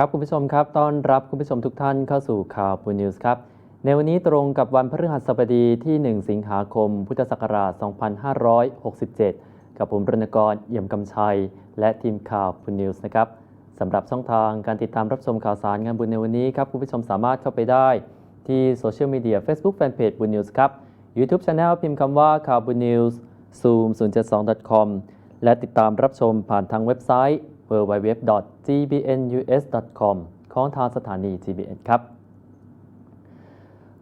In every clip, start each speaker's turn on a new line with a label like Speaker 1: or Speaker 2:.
Speaker 1: ครับคุณผู้ชมครับต้อนรับคุณผู้ชมทุกท่านเข้าสู่ข่าวปูนิวส์ครับ ในวันนี้ตรงกับวันพฤหัสบดีที่ 1 สิงหาคม พุทธศักราช 2567 กับผมรณกรเอี่ยมกำชัย และทีมข่าวปูนิวส์นะครับสำหรับช่องทางการติดตามรับชมข่าวสารงานบุญในวันนี้ครับคุณผู้ชมสามารถเข้าไปได้ที่โซเชียลมีเดีย Facebook Fanpage บุญนิวส์ครับ YouTube Channel พิมพ์คำว่าข่าวบุญนิวส์ zoom 072 com และติดตามรับชมผ่านทางเว็บไซต์ www.gbnus.com ของทางสถานี GBN ครับ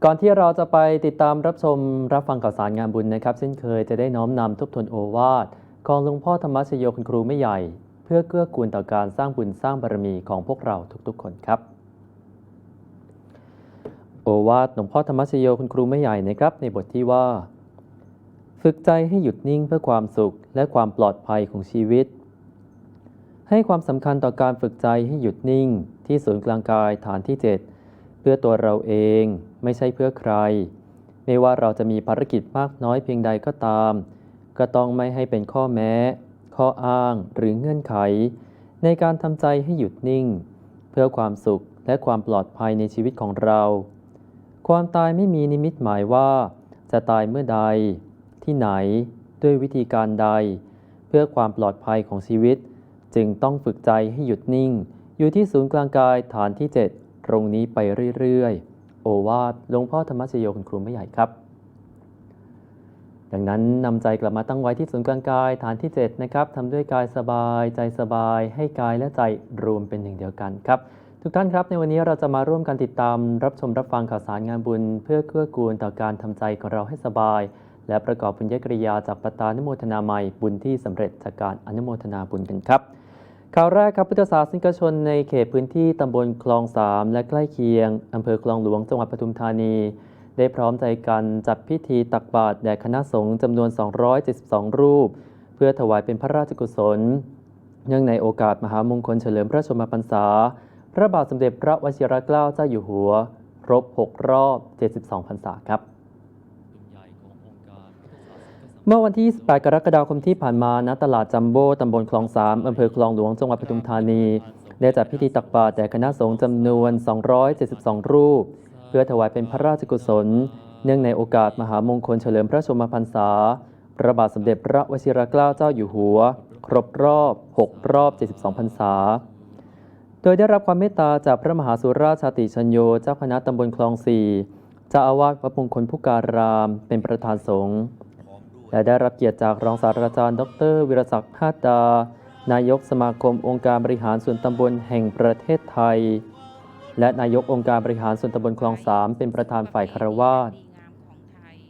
Speaker 1: ก่อนที่เราจะไปติดตามรับชมรับฟังข่าวสารงานบุญนะครับเช่นเคยจะได้น้อมนำทบทวนโอวาทของหลวงพ่อธรรมชโยคุณครูไม่ใหญ่ เพื่อเกื้อกูลต่อการสร้างบุญสร้างบารมีของพวกเราทุกๆ คนครับ โอวาทหลวงพ่อธรรมชโยคุณครูไม่ใหญ่นะครับ ในบทที่ว่า ฝึกใจให้หยุดนิ่งเพื่อความสุขและความปลอดภัยของชีวิต ให้ความสำคัญต่อการฝึกใจให้หยุดนิ่งที่ศูนย์กลางกายฐานที่ 7 เพื่อตัวเราเองไม่ใช่เพื่อใคร ไม่ว่าเราจะมีภารกิจมากน้อยเพียงใดก็ตาม ก็ต้องไม่ให้เป็นข้อแม้ ข้ออ้างหรือเงื่อนไข ในการทำใจให้หยุดนิ่ง เพื่อความสุขและความปลอดภัยในชีวิตของเรา ความตายไม่มีนิมิตหมายว่า จะตายเมื่อใด ที่ไหน ด้วยวิธีการใด เพื่อความปลอดภัยของชีวิต จึงต้องฝึกใจให้หยุดนิ่ง อยู่ที่ศูนย์กลางกายฐานที่ 7 ตรงนี้ไปเรื่อยๆ โอวาทหลวงพ่อธรรมชโยคุณครูไม่ใหญ่ครับ ดังนั้นนำใจกลับมาตั้งไว้ที่ศูนย์กลางกายฐานที่ 7 นะครับทำด้วยกายสบายใจสบาย ให้กายและใจรวมเป็นหนึ่งเดียวกันครับทุกท่านครับในวันนี้เราจะมาร่วมกันติดตามรับชมรับฟังข่าวสารงานบุญ เพื่อเกื้อกูลต่อการทำใจของเราให้สบาย และประกอบบุญญกริยาจากปตานุโมทนาใหม่บุญที่สำเร็จจากการอนุโมทนาบุญกันครับ ข่าวแรกครับพุทธศาสนิกชนในเขตพื้นที่ตำบลคลองสามและใกล้เคียงอำเภอคลองหลวงจังหวัดปทุมธานี ได้พร้อมใจกันจัดพิธีตักบาตรแด่คณะสงฆ์จำนวน 272 รูป เพื่อถวายเป็นพระราชกุศล เนื่องในโอกาสมหามงคลเฉลิมพระชนมพรรษา พระบาทสมเด็จพระวชิรเกล้าเจ้าอยู่หัว ครบ 6 รอบ 72 พรรษาครับ เมื่อวันที่ 28 กรกฎาคมที่ผ่านมาณตลาดจัมโบ้ตำบลคลองสามอำเภอคลองหลวง จังหวัดปทุมธานี ได้จัดพิธีตักบาตรแด่คณะสงฆ์จำนวน 272 รูป เพื่อถวายเป็นพระราชกุศล เนื่องในโอกาสมหามงคลเฉลิมพระชนมพรรษา พระบาทสมเด็จพระวชิรเกล้าเจ้าอยู่หัว ครบรอบ 6 รอบ 72 พรรษา โดยได้รับความเมตตาจากพระมหาสุราชาติชัญโย เจ้าคณะตำบลคลองสี่เจ้าอาวาสวัดมงคลพุการาม เป็นประธานสงฆ์ และได้รับเกียรติจากรองศาสตราจารย์ ดร วิรศักดิ์พาดา นายกสมาคมองค์การบริหารส่วนตำบลแห่งประเทศไทย และนายกองค์การบริหารส่วนตำบลคลองสามเป็นประธานฝ่ายคารวาส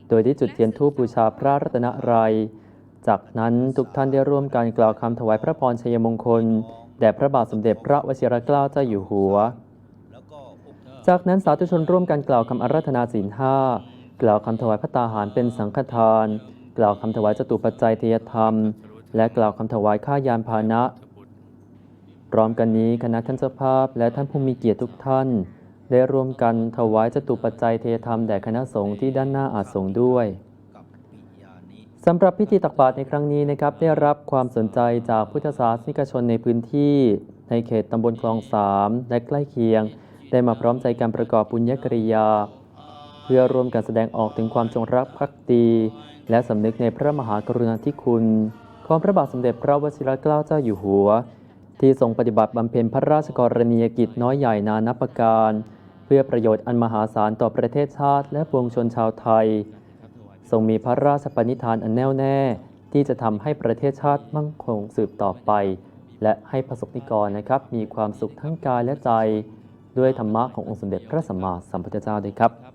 Speaker 1: โดยได้จุดเทียนธูปบูชาพระรัตนรัย จากนั้นทุกท่านได้ร่วมกันกล่าวคำถวายพระพรชัยมงคลแด่พระบาทสมเด็จพระวชิรเกล้าเจ้าอยู่หัว จากนั้นสาธุชนร่วมกันกล่าวคำอาราธนาศีลห้ากล่าวคำถวายพระตาหารเป็นสังฆทาน กล่าวคำถวายจตุปัจจัยเทยธรรม และกล่าวคำถวายค่ายานพาหนะ พร้อมกันนี้คณะท่านเจ้าภาพและท่านผู้มีเกียรติทุกท่าน ได้ร่วมกันถวายจตุปัจจัยเทยธรรมแด่คณะสงฆ์ที่ด้านหน้าอาสงฆ์ด้วยสำหรับพิธีตักบาตรในครั้งนี้นะครับได้รับความสนใจจากพุทธศาสนิกชนในพื้นที่ ในเขตตำบลคลองสามและใกล้เคียง ได้มาพร้อมใจการประกอบบุญญกริยา เพื่อร่วมกันแสดงออกถึงความจงรักภักดี และสำนึกในพระมหากรุณาธิคุณของพระบาทสมเด็จพระวชิรเกล้าเจ้าอยู่หัว ที่ทรงปฏิบัติบำเพ็ญพระราชกรณียกิจน้อยใหญ่นานับประการ เพื่อประโยชน์อันมหาศาลต่อประเทศชาติ และปวงชนชาวไทย ทรงมีพระราชปณิธานอันแน่วแน่ ที่จะทำให้ประเทศชาติมั่งคงสืบต่อไป และให้ประสบนิกรนะครับ มีความสุขทั้งกายและใจ ด้วยธรรมะขององค์สมเด็จพระสัมมาสัมพุทธเจ้าด้วยครับ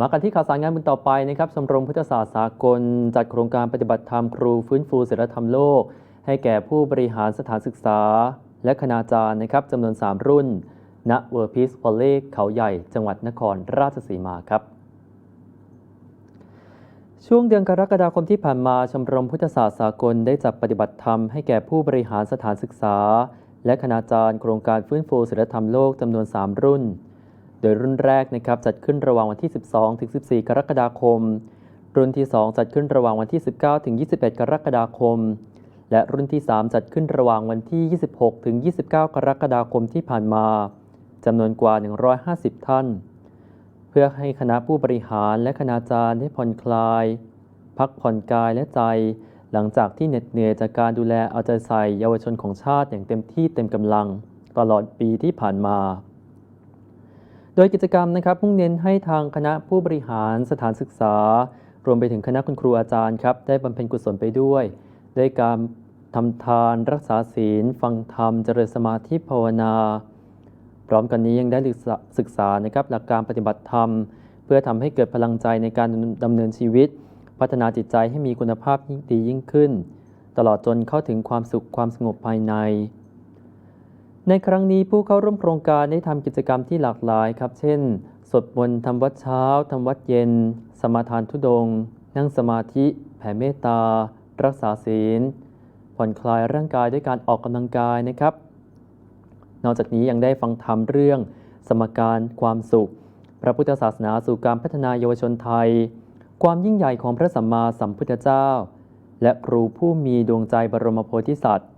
Speaker 2: มากันที่
Speaker 1: ข่าวสารงานบุญต่อไปนะครับชมรมพุทธศาสตร์สากล จัดโครงการปฏิบัติธรรมครูฟื้นฟูศีลธรรมโลก ให้แก่ผู้บริหารสถานศึกษา และคณาจารย์นะครับจำนวน 3 รุ่น ณเวอร์พิสวอลเล่เขาใหญ่ จังหวัดนครราชสีมาครับช่วงเดือนกรกฎาคมที่ผ่านมา ชมรมพุทธศาสตร์สากลได้จัดปฏิบัติธรรมให้แก่ผู้บริหารสถานศึกษา และคณาจารย์โครงการฟื้นฟูศีลธรรมโลกจำนวน 3 รุ่น โดยรุ่นแรกนะครับจัดขึ้นระหว่างวันที่ 12 ถึง 14 กรกฎาคม รุ่นที่ 2 จัดขึ้นระหว่างวันที่ 19 ถึง 21 กรกฎาคม และรุ่นที่ 3 จัดขึ้นระหว่างวันที่ 26 ถึง 29 กรกฎาคมที่ผ่านมาจำนวนกว่า 150 ท่าน เพื่อให้คณะผู้บริหารและคณาจารย์ได้ผ่อนคลาย พักผ่อนกายและใจ หลังจากที่เหน็ดเหนื่อยจากการดูแลเอาใจใส่เยาวชนของชาติอย่างเต็มที่เต็มกำลัง ตลอดปีที่ผ่านมา โดยกิจกรรมนะครับมุ่งเน้นให้ทางคณะผู้บริหารสถานศึกษา รวมไปถึงคณะคุณครูอาจารย์ครับได้บำเพ็ญกุศลไปด้วยด้วยการทำทานรักษาศีล ฟังธรรม เจริญสมาธิภาวนา พร้อมกันนี้ยังได้ศึกษาศึกษานะครับหลักการปฏิบัติธรรม เพื่อทำให้เกิดพลังใจในการดำเนินชีวิต พัฒนาจิตใจให้มีคุณภาพยิ่งดียิ่งขึ้น ตลอดจนเข้าถึงความสุขความสงบภายใน ในครั้งนี้ผู้เข้าร่วมโครงการได้ทำกิจกรรมที่หลากหลายครับ เช่น สวดมนต์ทำวัดเช้าทำวัดเย็น สมาทานทุดง นั่งสมาธิ แผ่เมตตา รักษาศีล ผ่อนคลายร่างกายด้วยการออกกำลังกายนะครับ นอกจากนี้ยังได้ฟังธรรมเรื่อง สมการความสุข พระพุทธศาสนาสู่การพัฒนาเยาวชนไทย ความยิ่งใหญ่ของพระสัมมาสัมพุทธเจ้า และครูผู้มีดวงใจบรมโพธิสัตว์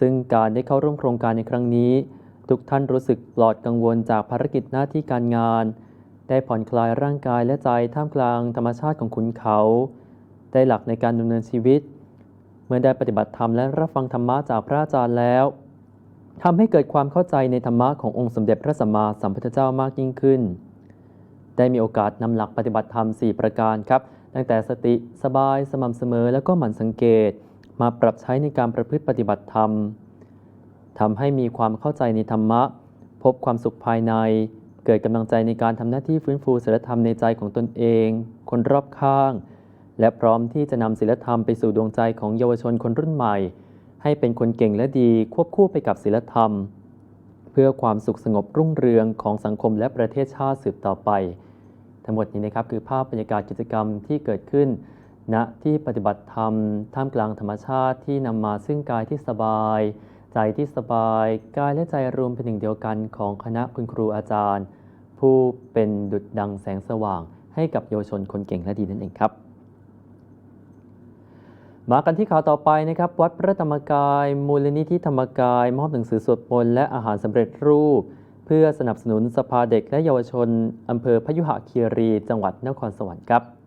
Speaker 1: ซึ่งการได้เข้าร่วมโครงการในครั้งนี้ ทุกท่านรู้สึกปลอดกังวลจากภารกิจหน้าที่การงาน ได้ผ่อนคลายร่างกายและใจท่ามกลางธรรมชาติของขุนเขา ได้หลักในการดำเนินชีวิต เมื่อได้ปฏิบัติธรรมและรับฟังธรรมะจากพระอาจารย์แล้วทำให้เกิดความเข้าใจในธรรมะขององค์สมเด็จพระสัมมาสัมพุทธเจ้ามากยิ่งขึ้น ได้มีโอกาสนำหลักปฏิบัติธรรม 4 ประการครับ ตั้งแต่สติสบายสม่ำเสมอแล้วก็หมั่นสังเกต มาปรับใช้ในการประพฤติปฏิบัติธรรมทำให้มีความเข้าใจในธรรมะ พบความสุขภายใน เกิดกำลังใจในการทำหน้าที่ฟื้นฟูศีลธรรมในใจของตนเอง คนรอบข้าง และพร้อมที่จะนำศีลธรรมไปสู่ดวงใจของเยาวชนคนรุ่นใหม่ ให้เป็นคนเก่งและดีควบคู่ไปกับศีลธรรม เพื่อความสุขสงบรุ่งเรืองของสังคมและประเทศชาติสืบต่อไป ทั้งหมดนี้นะครับคือภาพบรรยากาศกิจกรรมที่เกิดขึ้น ณที่ปฏิบัติธรรมท่ามกลางธรรมชาติที่นำมาซึ่งกายที่สบาย ใจที่สบาย กายและใจรวมเป็นหนึ่งเดียวกันของคณะคุณครูอาจารย์ ผู้เป็นดุจดังแสงสว่าง ให้กับเยาวชนคนเก่งและดีนั่นเองครับมากันที่ข่าวต่อไปนะครับ วัดพระธรรมกาย มูลนิธิธรรมกาย มอบหนังสือสวดมนต์และอาหารสำเร็จรูป เพื่อสนับสนุนสภาเด็กและเยาวชนอำเภอพยุหะคีรี จังหวัดนครสวรรค์ครับ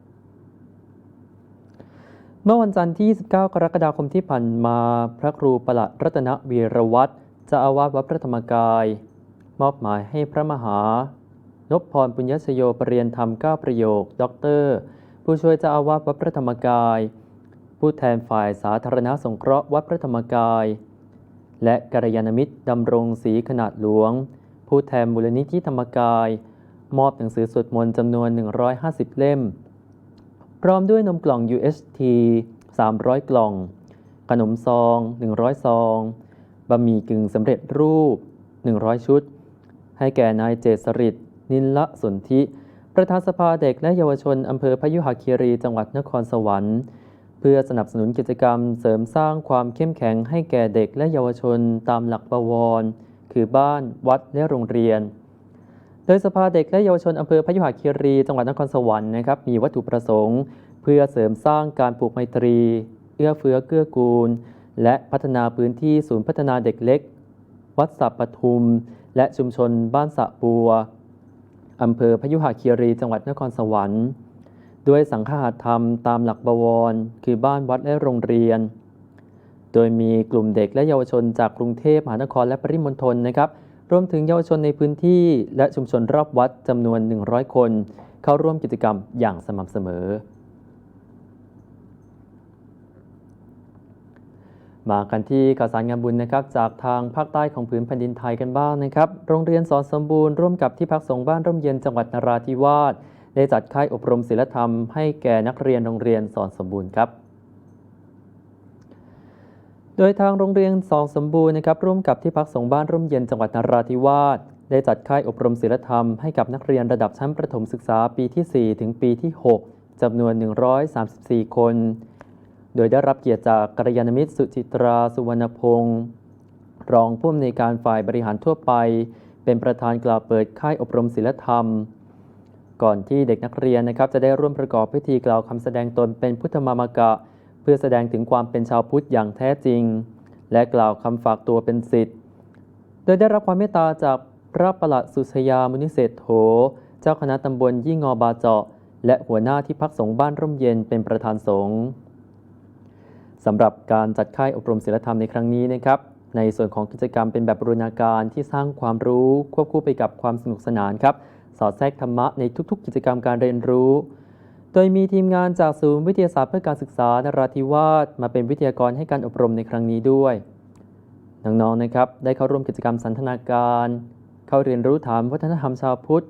Speaker 1: เมื่อวันจันทร์ที่ 29 กรกฎาคมที่ผ่านมา พระครูประหลัดรัตนวีรวัตรเจ้าอาวาสวัดพระธรรมกาย มอบหมายให้พระมหานพพรปุญญชโยปรริยนธรรม 9 ประโยค ด็อกเตอร์ ผู้ช่วยเจ้าอาวาสวัดพระธรรมกาย ผู้แทนฝ่ายสาธารณสงเคราะห์วัดพระธรรมกาย และกัลยาณมิตรดำรงศรีขนาดหลวง ผู้แทนมูลนิธิธรรมกาย มอบหนังสือสวดมนต์จำนวน 150 เล่ม พร้อมด้วยนมกล่อง UHT 300 กล่อง ขนมซอง 100 ซอง บะหมี่กึ่งสำเร็จรูป 100 ชุด ให้แก่นายเจษริตนินละสนธิ ประธานสภาเด็กและเยาวชนอำเภอพยุหคีรีจังหวัดนครสวรรค์ เพื่อสนับสนุนกิจกรรมเสริมสร้างความเข้มแข็งให้แก่เด็กและเยาวชนตามหลักบวร คือบ้าน วัดและโรงเรียน โดยสภาเด็กและเยาวชนอำเภอพยุหคีรีจังหวัดนครสวรรค์นะครับมีวัตถุประสงค์ เพื่อเสริมสร้างการปลูกไมตรี เอื้อเฟื้อเกื้อกูล และพัฒนาพื้นที่ศูนย์พัฒนาเด็กเล็ก วัดสับปทุม และชุมชนบ้านสะบัวอำเภอพยุหคีรีจังหวัดนครสวรรค์ ด้วยสังฆาธรรมตามหลักบวร คือบ้านวัดและโรงเรียน โดยมีกลุ่มเด็กและเยาวชนจากกรุงเทพมหานครและปริมณฑลนะครับ รวมถึงเยาวชนในพื้นที่และชุมชนรอบวัดจำนวน 100 คน เข้าร่วมกิจกรรมอย่างสม่ำเสมอ มากันที่ข่าวสารงานบุญนะครับ จากทางภาคใต้ของผืนแผ่นดินไทยกันบ้างนะครับ โรงเรียนสอนสมบูรณ์ร่วมกับที่พักสงฆ์บ้านร่มเย็นจังหวัดนราธิวาสได้จัดค่ายอบรมศิลธรรมให้แก่นักเรียนโรงเรียนสอนสมบูรณ์ครับ โดยทางโรงเรียนสองสมบูรณ์นะครับร่วมกับที่พักสงฆ์บ้านร่มเย็นจังหวัดนราธิวาสได้จัดค่ายอบรมศิลธรรมให้กับนักเรียนระดับชั้นประถมศึกษาปีที่ 4 ถึงปีที่ 6จำนวน 134 คน โดยได้รับเกียรติจากกัลยาณมิตรสุจิตราสุวรรณพงศ์รองผู้อำนวยการฝ่ายบริหารทั่วไป เป็นประธานกล่าวเปิดค่ายอบรมศิลธรรม ก่อนที่เด็กนักเรียนนะครับจะได้ร่วมประกอบพิธีกล่าวคำแสดงตนเป็นพุทธมามกะ เพื่อแสดงถึงความเป็นชาวพุทธอย่างแท้จริง และกล่าวคำฝากตัวเป็นสิทธิ์ โดยได้รับความเมตตาจากพระประหลัดสุชยามุนิเศษโถ เจ้าคณะตำบลยี่งอบาเจาะ และหัวหน้าที่พักสงฆ์บ้านร่มเย็นเป็นประธานสงฆ์สำหรับการจัดค่ายอบรมศีลธรรมในครั้งนี้นะครับ ในส่วนของกิจกรรมเป็นแบบบรูณาการที่สร้างความรู้ควบคู่ไปกับความสนุกสนานครับ สอดแทรกธรรมะในทุก ๆ กิจกรรมการเรียนรู้ โดยมีทีมงานจากศูนย์วิทยาศาสตร์เพื่อการศึกษานราธิวาสมาเป็นวิทยากรให้การอบรมในครั้งนี้ด้วย น้องๆนะครับ ได้เข้าร่วมกิจกรรมสันทนาการ เข้าเรียนรู้ถามวัฒนธรรมชาวพุทธ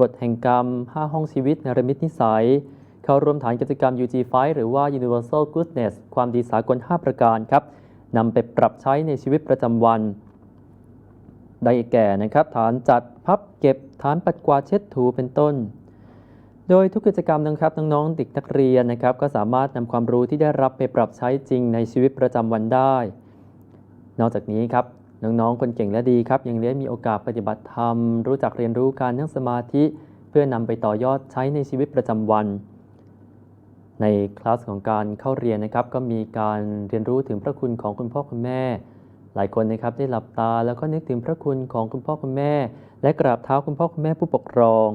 Speaker 1: กฎแห่งกรรม 5 ห้องชีวิตนรมิตนิสัย เข้าร่วมฐานกิจกรรม UG5 หรือว่า Universal Goodness ความดีสากล 5 ประการครับนำไปปรับใช้ในชีวิตประจำวัน ได้แก่นะครับ ฐานจัดพับเก็บฐานปัดกวาดเช็ดถูเป็นต้น โดยทุกกิจกรรมนะครับน้องๆเด็กนักเรียนนะครับ ก็สามารถนำความรู้ที่ได้รับไปปรับใช้จริงในชีวิตประจำวันได้ นอกจากนี้ครับน้องๆคนเก่งและดีครับ ยังได้มีโอกาสปฏิบัติธรรม รู้จักเรียนรู้การนั่งสมาธิ เพื่อนำไปต่อยอดใช้ในชีวิตประจำวัน ในคลาสของการเข้าเรียนนะครับ ก็มีการเรียนรู้ถึงพระคุณของคุณพ่อคุณแม่ หลายคนนะครับได้หลับตาแล้วก็นึกถึงพระคุณของคุณพ่อคุณแม่ และกราบเท้าคุณพ่อคุณแม่ผู้ปกครอง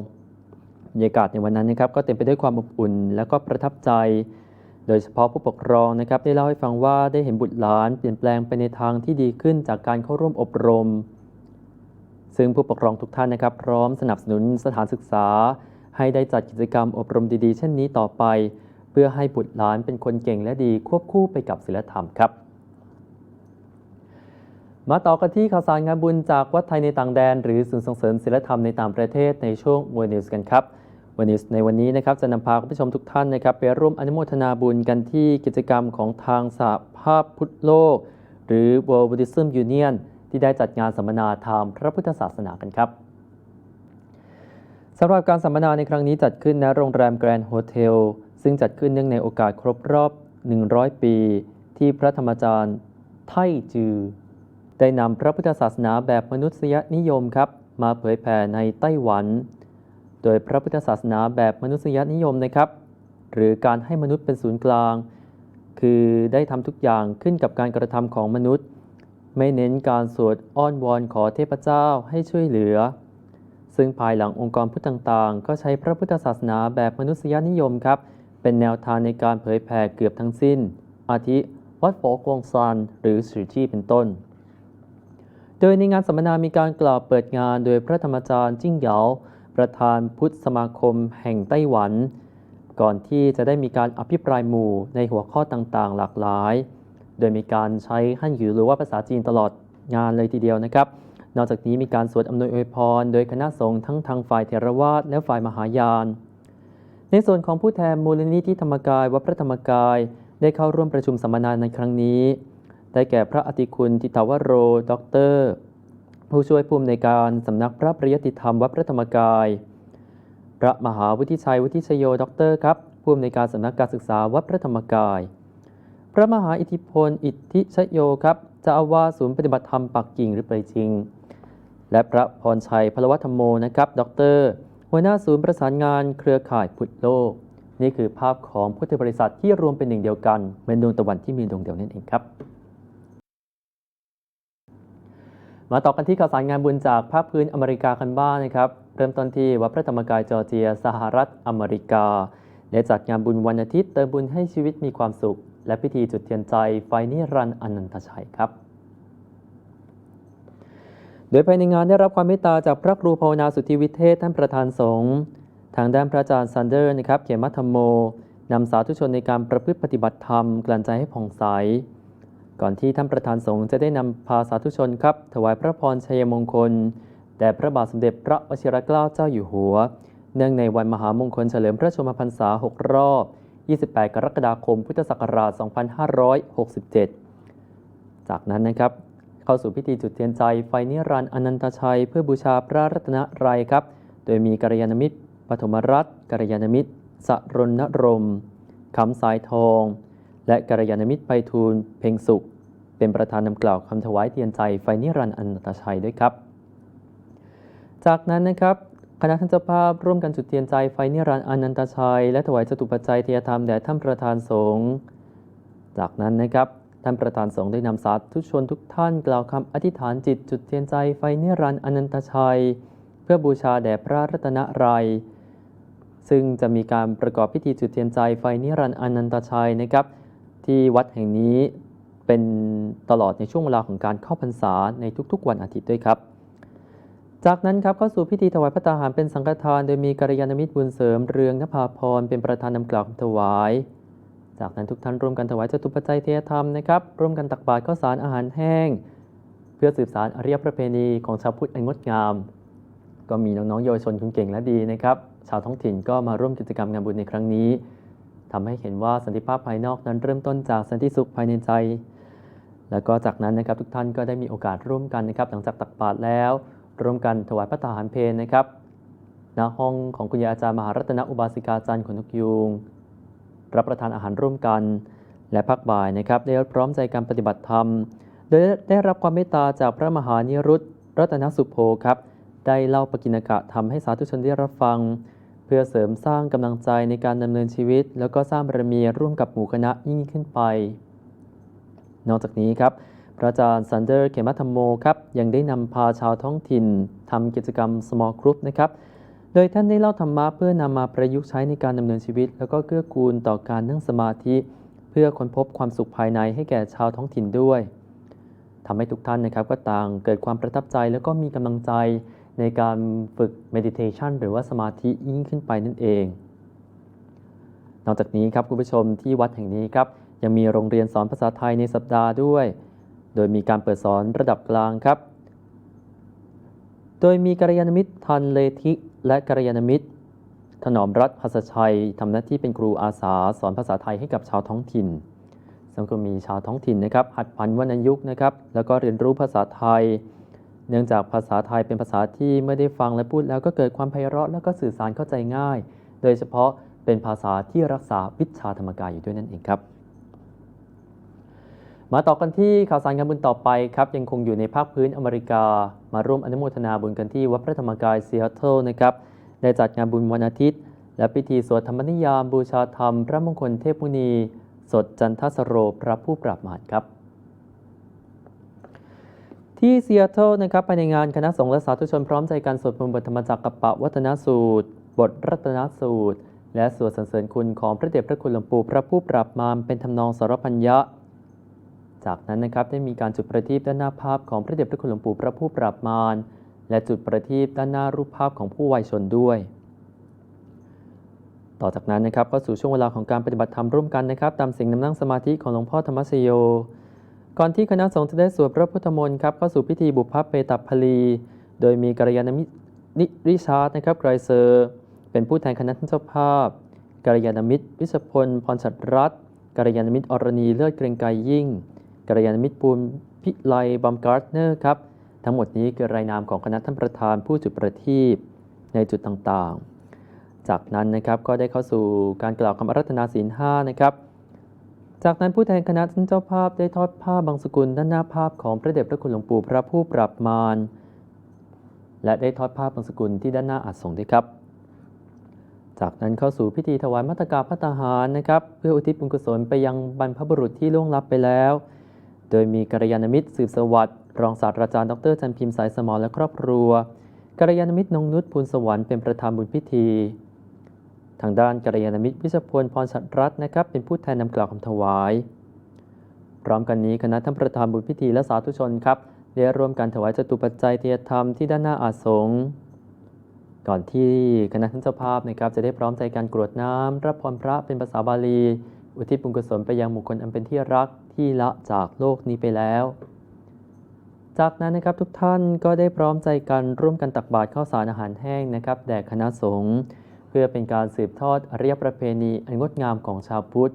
Speaker 1: รรยากาศในวันนั้นนะครับก็เต็มไปด้วยความอบอุ่น แล้วก็ประทับใจ โดยเฉพาะผู้ปกครองนะครับได้เล่าให้ฟังว่าได้เห็นบุตรหลานเปลี่ยนแปลงไปในทางที่ดีขึ้นจากการเข้าร่วมอบรม ซึ่งผู้ปกครองทุกท่านนะครับ พร้อมสนับสนุนสถานศึกษา ให้ได้จัดกิจกรรมอบรมดีๆ เช่นนี้ต่อไป เพื่อให้บุตรหลานเป็นคนเก่งและดีควบคู่ไปกับศีลธรรมครับมาต่อกันที่ข่าวสารงานบุญจากวัดไทยในต่างแดน หรือศูนย์ส่งเสริมศีลธรรมในต่างประเทศในช่วงวันนิวส์กันครับ วันนิวส์ในวันนี้นะครับจะนำพาคุณผู้ชมทุกท่านนะครับ ไปร่วมอนุโมทนาบุญกันที่กิจกรรมของทางสหภาพพุทธโลก หรือ World Buddhism Union ที่ได้จัดงานสัมมนาทางพระพุทธศาสนากันครับสำหรับการสัมมนาในครั้งนี้จัดขึ้นณโรงแรมแกรนด์โฮเทลซึ่งจัดขึ้นเนื่องในโอกาสครบรอบ 100 ปี ที่พระธรรมจารย์ไทจือ ได้นำพระพุทธศาสนาแบบมนุษยนิยมครับ มาเผยแผ่ในไต้หวัน ดยพระพุทธศาสนาแบบมนุษยนิยมนะครับ หรือการให้มนุษย์เป็นศูนย์กลาง คือได้ทำทุกอย่างขึ้นกับการกระทำของมนุษย์ ไม่เน้นการสวดอ้อนวอนขอเทพเจ้าให้ช่วยเหลือ ซึ่งภายหลังองค์กรพุทธต่างๆ ก็ใช้พระพุทธศาสนาแบบมนุษยนิยมครับ เป็นแนวทางในการเผยแผ่เกือบทั้งสิ้น อาทิวัดโฟกวงซานหรือสือที่เป็นต้น โดยในงานสัมมนามีการกล่าวเปิดงานโดยพระธรรมจารย์จิ้งเหยา ประธานพุทธสมาคมแห่งไต้หวัน ก่อนที่จะได้มีการอภิปรายหมู่ในหัวข้อต่างๆ หลากหลาย โดยมีการใช้ฮั่นหยูหรือว่าภาษาจีนตลอดงานเลยทีเดียวนะครับ นอกจากนี้มีการสวดอำนวยอวยพร โดยคณะสงฆ์ทั้งทางฝ่ายเทรวาสและฝ่ายมหายาน ในส่วนของผู้แทนมูลนิธิธรรมกายวัดพระธรรมกายได้เข้าร่วมประชุมสัมมนาในครั้งนี้ ได้แก่พระอติคุณทิตาวโรด็อกเตอร์ ผู้ช่วยผู้อำนวยการสำนักพระปริยติธรรมวัดพระธรรมกาย พระมหาวุฒิชัยวุฒิชโยด็อกเตอร์ครับผู้อำนวยการสำนักการศึกษาวัดพระธรรมกาย พระมหาอิทธิพล อิทธิชโยครับจ้าอาวาศูนย์ปฏิบัติธรรมปักกิ่งหรือเปยชิง และพระพรชัยพลวัฒโมนะครับด็อกเตอร์หัวหน้าศูนย์ประสานงานเครือข่ายพุทธโลก นี่คือภาพของพุทธบริษัทที่รวมเป็นหนึ่งเดียวกันเหมือนดวงตะวันที่มีดวงเดียวนั่นเองครับ มาต่อกันที่ข่าวสารงานบุญจากภาคพื้นอเมริกากันบ้างนะครับ เริ่มต้นที่วัดพระธรรมกายจอร์เจีย สหรัฐอเมริกา ได้จัดงานบุญวันอาทิตย์เติมบุญให้ชีวิตมีความสุข และพิธีจุดเทียนใจไฟนิรันดร์อนันตชัยครับ โดยภายในงานได้รับความเมตตาจากพระครูภาวนาสุทธิวิเทศท่านประธานสงฆ์ทางด้านพระอาจารย์ซันเดอร์นะครับเขมัธรรมโมนำสาธุชนในการประพฤติปฏิบัติธรรมกลั่นใจให้ผ่องใส ก่อนที่ท่านประธานสงฆ์จะได้นำพาสาธุชนครับ ถวายพระพรชัยมงคลแด่พระบาทสมเด็จพระวชิรเกล้าเจ้าอยู่หัว เนื่องในวันมหามงคลเฉลิมพระชนมพรรษา 6 รอบ 28 กรกฎาคม พุทธศักราช 2567 จากนั้นนะครับ เข้าสู่พิธีจุดเทียนใจไฟนิรันดร์อนันตชัย เพื่อบูชาพระรัตนรัยครับ โดยมีกัลยาณมิตรปฐมรัตน์กัลยาณมิตรสรณรมคำสายทอง และกัลยาณมิตรไปทูลเพ็งสุข เป็นประธานนำกล่าวคำถวายเทียนใจไฟนิรันดร์อนันตชัยด้วยครับ จากนั้นนะครับคณะท่านเจ้าภาพร่วมกันจุดเทียนใจไฟนิรันดร์อนันตชัย และถวายจตุปัจจัยเทียธรรมแด่ท่านประธานสงฆ์จากนั้นนะครับท่านประธานสงฆ์ได้นำสาธุชนทุกท่านกล่าวคำอธิษฐานจิตจุดเทียนใจไฟนิรันดร์อนันตชัย เพื่อบูชาแด่พระรัตนรัย ซึ่งจะมีการประกอบพิธีจุดเทียนใจไฟนิรันดร์อนันตชัยนะครับ ที่วัดแห่งนี้เป็นตลอดในช่วงเวลาของการเข้าพรรษาในทุกๆ วันอาทิตย์ด้วยครับ จากนั้นครับเข้าสู่พิธีถวายพระตาหารเป็นสังฆทาน โดยมีกัลยาณมิตรบุญเสริมเรืองนภาพรเป็นประธานนำกล่าวถวาย จากนั้นทุกท่านร่วมกันถวายจตุปัจจัยเทยธรรมนะครับร่วมกันตักบาตรข้าวสารอาหารแห้ง เพื่อสืบสารอริยประเพณีของชาวพุทธอันงดงาม ก็มีน้องๆเยาวชนคุณเก่งและดีนะครับชาวท้องถิ่นก็มาร่วมกิจกรรมงานบุญในครั้งนี้ ทำให้เห็นว่าสันติภาพภายนอกนั้นเริ่มต้นจากสันติสุขภายในใจ แล้วก็จากนั้นนะครับทุกท่านก็ได้มีโอกาสร่วมกันนะครับหลังจากตักบาตรแล้ว ร่วมกันถวายพระทหารเพลนะครับณห้องของคุณยายอาจารย์มหารัตนอุบาสิกาจันทร์ขนนกยูงรับประทานอาหารร่วมกัน และพักบ่ายนะครับได้พร้อมใจการปฏิบัติธรรม โดยได้รับความเมตตาจากพระมหานิรุตรัตนสุโภครับได้เล่าปกิณกะทำให้สาธุชนได้รับฟัง เพื่อเสริมสร้างกำลังใจในการดำเนินชีวิต แล้วก็สร้างบารมีร่วมกับหมู่คณะยิ่งขึ้นไป นอกจากนี้ครับ พระอาจารย์ซันเดอร์เขมัธรรมโมครับยังได้นำพาชาวท้องถิ่นทำกิจกรรม small group นะครับโดยท่านได้เล่าธรรมะเพื่อนำมาประยุกต์ใช้ในการดำเนินชีวิต แล้วก็เกื้อกูลต่อการนั่งสมาธิ เพื่อค้นพบความสุขภายในให้แก่ชาวท้องถิ่นด้วยทำให้ทุกท่านนะครับก็ต่างเกิดความประทับใจแล้วก็มีกำลังใจ ในการฝึก meditation หรือว่าสมาธิยิ่งขึ้นไปนั่นเอง นอกจากนี้ครับคุณผู้ชมที่วัดแห่งนี้ครับยังมีโรงเรียนสอนภาษาไทยในสัปดาห์ด้วย โดยมีการเปิดสอนระดับกลางครับ โดยมีกัลยาณมิตรทันเลธิและกัลยาณมิตร ถนอมรัฐภัสชัยทำหน้าที่เป็นครูอาสาสอนภาษาไทยให้กับชาวท้องถิ่นซึ่งก็มีชาวท้องถิ่นนะครับหัดพันวรรณยุกต์นะครับ แล้วก็เรียนรู้ภาษาไทย เนื่องจากภาษาไทยเป็นภาษาที่เมื่อได้ฟังและพูดแล้วก็เกิดความไพเราะแล้วก็สื่อสารเข้าใจง่าย โดยเฉพาะเป็นภาษาที่รักษาวิชาธรรมกายอยู่ด้วยนั่นเองครับ มาต่อกันที่ข่าวสารงานบุญต่อไปครับยังคงอยู่ในภาคพื้นอเมริกา มาร่วมอนุโมทนาบุญกันที่วัดพระธรรมกายซีแอตเทิลนะครับได้จัดงานบุญวันอาทิตย์ และพิธีสวดธรรมนิยามบูชาธรรม พระมงคลเทพมุนี สดจันทสโรพระผู้ปราบมารครับ ที่ซีแอตเทิลนะครับภายในงานคณะสงฆ์และสาธุชนพร้อมใจกันสวดมนต์บทธรรมจักรกับปะวัฒนสูตร บทรัตนสูตร และสวดสรรเสริญคุณของพระเดชพระคุณหลวงปู่พระผู้ปราบมารเป็นทำนองสรพัญญะ จากนั้นนะครับได้มีการจุดประทีปด้านหน้าภาพของพระเดชพระคุณหลวงปู่พระผู้ปราบมารและจุดประทีปด้านหน้ารูปภาพของผู้วัยชนด้วยต่อจากนั้นนะครับก็สู่ช่วงเวลาของการปฏิบัติธรรมร่วมกันนะครับตามเสียงนำนั่งสมาธิของหลวงพ่อธรรมชโย ก่อนที่คณะสงฆ์จะได้สวดพระพุทธมนต์ครับเข้าสู่พิธีบุพเพตัพลี โดยมีกัลยาณมิตรนิริชาร์ดนะครับไกรเซอร์ เป็นผู้แทนคณะท่านเจ้าภาพกัลยาณมิตร วิชพลพรชัดรัตน์กัลยาณมิตรอรณีเลิศเกรงไกรยิ่งกัลยาณมิตรปูนพิไลบัมการ์ดเนอร์ครับทั้งหมดนี้คือรายนามของคณะท่านประธานผู้จุดประทีปในจุดต่างๆ จากนั้นนะครับก็ได้เข้าสู่การกล่าวคำอารัธนาศีลห้านะครับ จากนั้นผู้แทนคณะท่านเจ้าภาพได้ทอดผ้าบางสกุลด้านหน้าภาพของพระเดชพระคุณหลวงปู่พระผู้ปรับมารและได้ทอดผ้าบางสกุลที่ด้านหน้าอัฐสงด้วยครับ จากนั้นเข้าสู่พิธีถวายมัตตกาพระตาหารนะครับ เพื่ออุทิศบุญกุศลไปยังบรรพบุรุษที่ล่วงลับไปแล้ว โดยมีกัลยาณมิตรสืบสวัสดิ์รองศาสตราจารย์ดรจันพิมพ์สายสมรและครอบครัวกัลยาณมิตรนงนุชภูลสวรรค์เป็นประธานบุญพิธี ทางด้านกัลยาณมิตรวิชพลพรชัดรัตน์นะครับเป็นผู้แทนนำกล่าวคำถวาย พร้อมกันนี้คณะท่านประธานบุญพิธีและสาธุชนครับได้ร่วมกันถวายจตุปัจจัยเทียธรรมที่ด้านหน้าอาสงก่อนที่คณะท่านเจ้าภาพนะครับจะได้พร้อมใจการกรวดน้ำรับพรพระเป็นภาษาบาลี อุทิศบุญกุศลไปยังบุคคลอันเป็นที่รักที่ละจากโลกนี้ไปแล้ว จากนั้นนะครับทุกท่านก็ได้พร้อมใจกันร่วมกันตักบาตรข้าวสารอาหารแห้งนะครับแด่คณะสงฆ์ เพื่อเป็นการสืบทอดอริยประเพณีอันงดงามของชาวพุทธ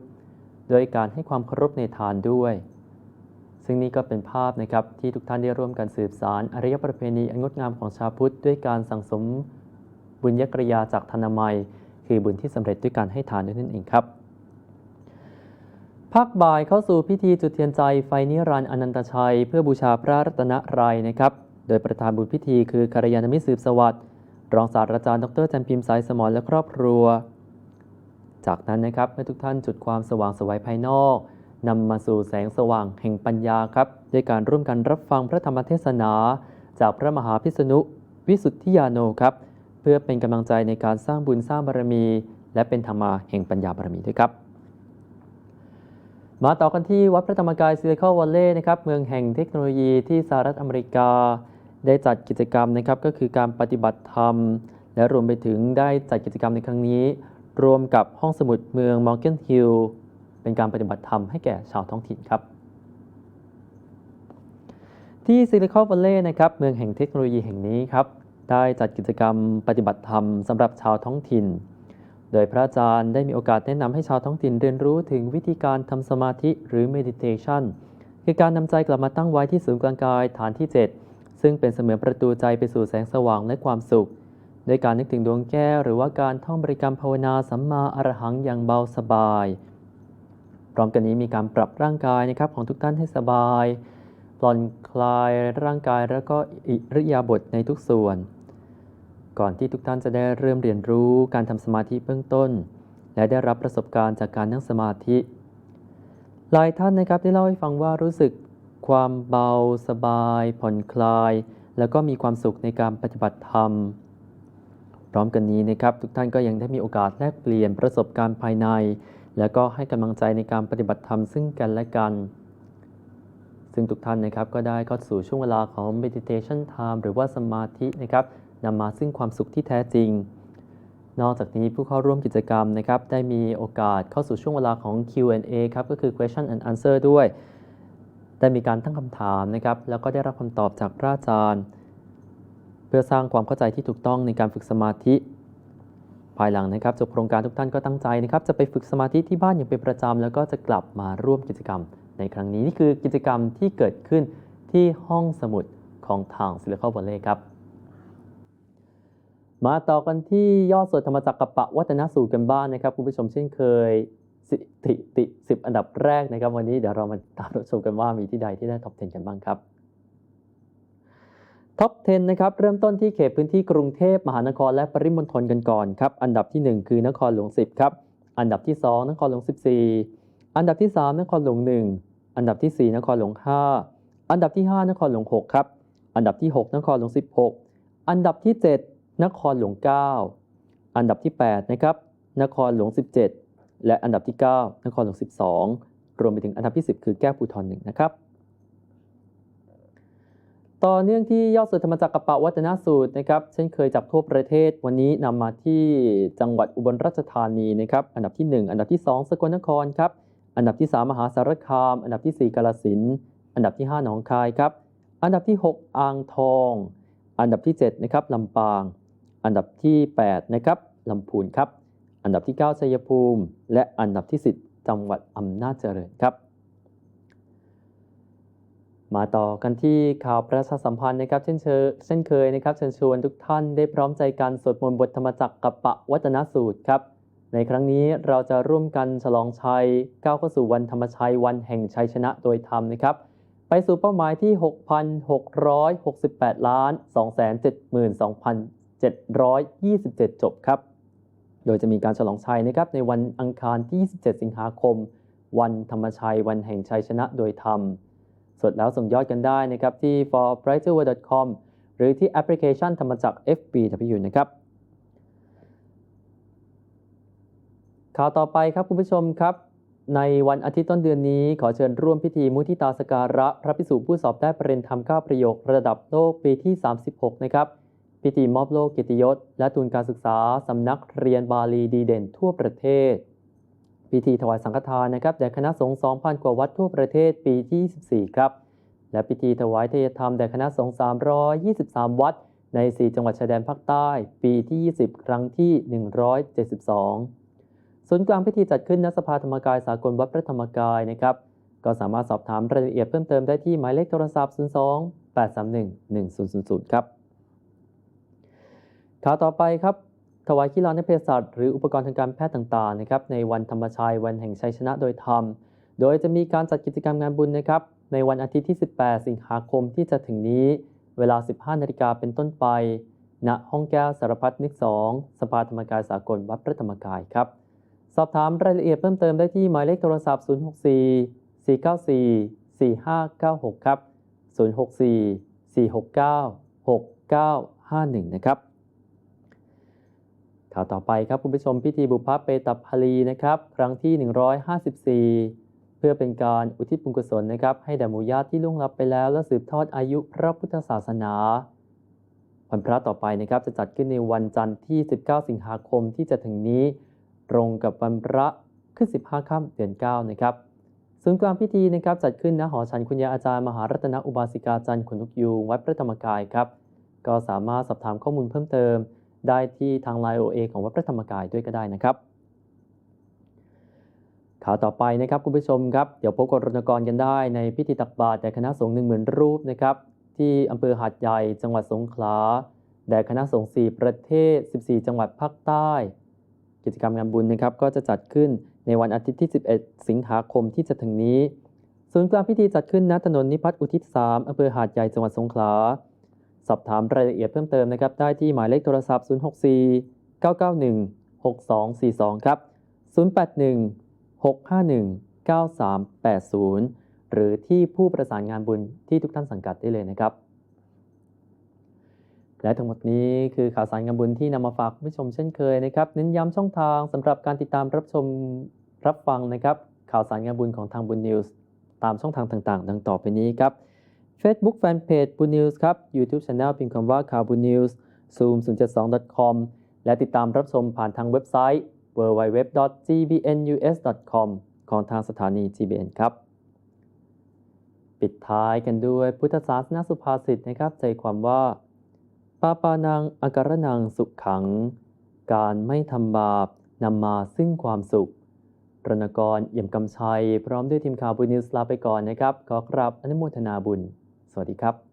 Speaker 1: โดยการให้ความเคารพในทานด้วย ซึ่งนี่ก็เป็นภาพนะครับที่ทุกท่านได้ร่วมกันสืบสารอริยประเพณีอันงดงามของชาวพุทธด้วยการสั่งสมบุญยกริยาจากธนามัย คือบุญที่สำเร็จด้วยการให้ทานด้วยนั่นเองครับภาคบ่ายเข้าสู่พิธีจุดเทียนใจไฟนิรันดร์อนันตชัย เพื่อบูชาพระรัตนรัยนะครับ โดยประธานบุญพิธีคือคารยานมิตรสืบสวัสดิ์ รองศาสตราจารย์ ดรจันพิมพ์สายสมรและครอบครัว จากนั้นนะครับเมื่อทุกท่านจุดความสว่างสวัยภายนอกนำมาสู่แสงสว่างแห่งปัญญาครับด้วยการร่วมกันรับฟังพระธรรมเทศนา จากพระมหาพิษณุวิสุทธิยาโนครับ เพื่อเป็นกำลังใจในการสร้างบุญสร้างบารมี และเป็นธรรมาแห่งปัญญาบารมีด้วยครับ มาต่อกันที่วัดพระธรรมกายซิลิคอนวัลเลย์นะครับเมืองแห่งเทคโนโลยีที่สหรัฐอเมริกา ได้จัดกิจกรรมนะครับก็คือการปฏิบัติธรรม และรวมไปถึงได้จัดกิจกรรมในครั้งนี้ รวมกับห้องสมุดเมืองมอร์เกนฮิลเป็นการปฏิบัติธรรมให้แก่ชาวท้องถิ่นครับ ที่ซิลิคอนวัลเลย์นะครับเมืองแห่งเทคโนโลยีแห่งนี้ครับได้จัดกิจกรรมปฏิบัติธรรมสำหรับชาวท้องถิ่น โดยพระอาจารย์ได้มีโอกาสแนะนำให้ชาวท้องถิ่นเรียนรู้ถึงวิธีการทำสมาธิหรือ meditation คือการนำใจกลับมาตั้งไว้ที่ศูนย์กลางกายฐานที่ 7 ซึ่งเป็นเสมือนประตูใจไปสู่แสงสว่างและความสุขโดยการนึกถึงดวงแก้วหรือว่าการท่องบริกรรมภาวนาสัมมาอรหังอย่างเบาสบาย พร้อมกันนี้มีการปรับร่างกายนะครับของทุกท่านให้สบายผ่อนคลายร่างกายแล้วก็อิริยาบถในทุกส่วน ก่อนที่ทุกท่านจะได้เริ่มเรียนรู้การทำสมาธิเบื้องต้น และได้รับประสบการณ์จากการนั่งสมาธิ หลายท่านนะครับได้เล่าให้ฟังว่ารู้สึก ความเบาสบาย ผ่อนคลาย แล้วก็มีความสุขในการปฏิบัติธรรม พร้อมกันนี้นะครับทุกท่านก็ยังได้มีโอกาสแลกเปลี่ยนประสบการณ์ภายใน แล้วก็ให้กำลังใจในการปฏิบัติธรรมซึ่งกันและกัน ซึ่งทุกท่านนะครับก็ได้เข้าสู่ช่วงเวลาของ meditation time หรือว่าสมาธินะครับนำมาซึ่งความสุขที่แท้จริง นอกจากนี้ผู้เข้าร่วมกิจกรรมนะครับได้มีโอกาสเข้าสู่ช่วงเวลาของ Q&A ครับก็คือ question and answer ด้วย ได้มีการตั้งคำถามนะครับ แล้วก็ได้รับคำตอบจากพระอาจารย์ เพื่อสร้างความเข้าใจที่ถูกต้องในการฝึกสมาธิ ภายหลังนะครับจบโครงการทุกท่านก็ตั้งใจนะครับ จะไปฝึกสมาธิที่บ้านอย่างเป็นประจำแล้วก็จะกลับมาร่วมกิจกรรม ในครั้งนี้นี่คือกิจกรรมที่เกิดขึ้นที่ห้องสมุดของทางซิลิคอนวัลเลย์ครับ มาต่อกันที่ยอดสวดธรรมจักรกับปะวัฒนสูตรกันบ้างนะครับคุณผู้ชมเช่นเคย สถิติสิบอันดับแรกนะครับ วันนี้เดี๋ยวเรามาตามรับชมกันว่ามีที่ใดที่ได้ท็อป 10 กันบ้างครับท็อป 10 นะครับ เริ่มต้นที่เขตพื้นที่กรุงเทพมหานครและปริมณฑลกันก่อนครับ อันดับที่ 1 คือนครหลวง 10 ครับ อันดับที่ 2 นครหลวง 14 อันดับที่ 3 นครหลวง 1 อันดับที่ 4 นครหลวง 5 อันดับที่ 5 นครหลวง 6 ครับ อันดับที่ 6 นครหลวง 16 อันดับที่ 7 นครหลวง 9 อันดับที่ 8 นะครับ นครหลวง 17 และอันดับที่ 9 นครหลวง12 รวมไปถึงอันดับที่ 10 คือแก้วภูทรหนึ่งนะครับ ต่อเนื่องที่ยอดสุดธรรมจักรกับปะวัฒนสูตรนะครับเช่นเคยจากทั่วประเทศวันนี้นำมาที่จังหวัดอุบลราชธานีนะครับอันดับที่ 1 อันดับที่ 2 สกลนครครับอันดับที่ 3 มหาสารคาม อันดับที่ 4 กาฬสินอันดับที่ 5 หนองคายครับอันดับที่ 6 อ่างทอง อันดับที่7นะครับลำปาง อันดับที่8นะครับลำพูนครับ อันดับที่ 9 ชัยภูมิ และอันดับที่ 10 จังหวัดอำนาจเจริญครับ มาต่อกันที่ข่าวประชาสัมพันธ์นะครับ เช่นเชเช่นเคยนะครับเชิญชวนทุกท่านได้พร้อมใจกันสวดมนต์บทธรรมจักรกับปะวัฒนสูตรครับ ในครั้งนี้เราจะร่วมกันฉลองชัยก้าวเข้าสู่วันธรรมชัยวันแห่งชัยชนะโดยธรรมนะครับไปสู่เป้าหมายที่ 6,668 ล้าน 272,727 จบครับ โดยจะมีการฉลองชัยนะครับในวันอังคารที่ 27 สิงหาคม วันธรรมชัย วันแห่งชัยชนะโดยธรรม สดแล้วส่งยอดกันได้นะครับที่ forbrighterworld.com หรือที่แอปพลิเคชันธรรมจักร FBW นะครับ ข่าวต่อไปครับคุณผู้ชมครับ ในวันอาทิตย์ต้นเดือนนี้ขอเชิญร่วมพิธีมุทิตาสการะ พระพิสุผู้สอบได้ประเด็นธรรม9ประโยคระดับโลกปีที่ 36 นะครับ พิธีมอบโลกเกียรติยศ และทุนการศึกษาสำนักเรียนบาลีดีเด่นทั่วประเทศ พิธีถวายสังฆทานนะครับแด่คณะสงฆ์2,000 กว่าวัดทั่วประเทศปีที่24 ครับ และพิธีถวายเทยธรรมแด่คณะสงฆ์323 วัด ใน 4 จังหวัดชายแดนภาคใต้ ปีที่ 20 ครั้งที่ 172 ศูนย์กลางพิธีจัดขึ้นณสภาธรรมกายสากลวัดพระธรรมกายนะครับก็สามารถสอบถามรายละเอียดเพิ่มเติมได้ที่หมายเลขโทรศัพท์ 02 831 1000 ครับ ข่าวต่อไปครับถวายกีฬาในเภสัชหรืออุปกรณ์ทางการแพทย์ต่างๆนะครับในวันธรรมชัยวันแห่งชัยชนะโดยธรรม โดยจะมีการจัดกิจกรรมงานบุญนะครับในวันอาทิตย์ที่ 18 สิงหาคมที่จะถึงนี้ เวลา 15 นาฬิกาเป็นต้นไป ณ ห้องแก้วสารพัดนึก2สภาธรรมกายสากลวัดพระธรรมกายครับ สอบถามรายละเอียดเพิ่มเติมได้ที่หมายเลขโทรศัพท์ 064 494 4596 ครับ 064 469 6951 นะครับ ข่าวต่อไปครับคุณผู้ชมพิธีบุพเพตพลีนะครับ ครั้งที่ 154 เพื่อเป็นการอุทิศบุญกุศลนะครับ ให้แด่หมู่ญาติที่ล่วงลับไปแล้ว และสืบทอดอายุพระพุทธศาสนาวันพระต่อไปนะครับจะจัดขึ้นในวันจันทร์ที่ 19 สิงหาคมที่จะถึงนี้ ตรงกับวันพระขึ้น 15 ค่ำเดือน 9 นะครับศูนย์กลางพิธีนะครับจัดขึ้นณหอฉันคุณยาอาจารย์มหารัตนอุบาสิกาจันทร์ขนนกยูวัดพระธรรมกายครับก็สามารถสอบถามข้อมูลเพิ่มเติม ได้ที่ทางไลน์โอเอของวัดพระธรรมกายด้วยก็ได้นะครับ ข่าวต่อไปนะครับคุณผู้ชมครับ เดี๋ยวพบกับรณกรกันได้ในพิธีตักบาตรแด่คณะสงฆ์หนึ่งหมื่นรูปนะครับ ที่อำเภอหาดใหญ่ จังหวัดสงขลาแด่คณะสงฆ์4ประเทศ 14 จังหวัดภาคใต้ กิจกรรมงานบุญนะครับก็จะจัดขึ้นในวันอาทิตย์ที่ 11 สิงหาคมที่จะถึงนี้ ศูนย์กลางพิธีจัดขึ้นณถนนนิพัฒน์อุทิศ 3อำเภอหาดใหญ่จังหวัดสงขลา สอบถามรายละเอียดเพิ่มเติมนะครับได้ที่หมายเลขโทรศัพท์ 064 991 6242 ครับ 081 651 9380 หรือที่ผู้ประสานงานบุญที่ทุกท่านสังกัดได้เลยนะครับ และทั้งหมดนี้คือข่าวสารงานบุญที่นำมาฝากคุณผู้ชมเช่นเคยนะครับ เน้นย้ำช่องทางสำหรับการติดตามรับชมรับฟังนะครับ ข่าวสารงานบุญของทางบุญนิวส์ตามช่องทางต่างๆ ดังต่อไปนี้ครับ Facebook Fanpage บุญนิวส์ครับ YouTube Channel พิมพ์คำว่าข่าวบุญนิวส์ zoom 072 com และติดตามรับชมผ่านทางเว็บไซต์ www.gbnus.com ของทางสถานี GBN ครับ ปิดท้ายกันด้วยพุทธศาสนาสุภาษิตนะครับ ใจความว่าปาปานังอาการนังสุขขัง การไม่ทำบาปนำมาซึ่งความสุขรณกรเอี่ยมกำชัย พร้อมด้วยทีมข่าวบุญนิวส์ลาไปก่อนนะครับ ขอกราบอนุโมทนาบุญ สวัสดีครับ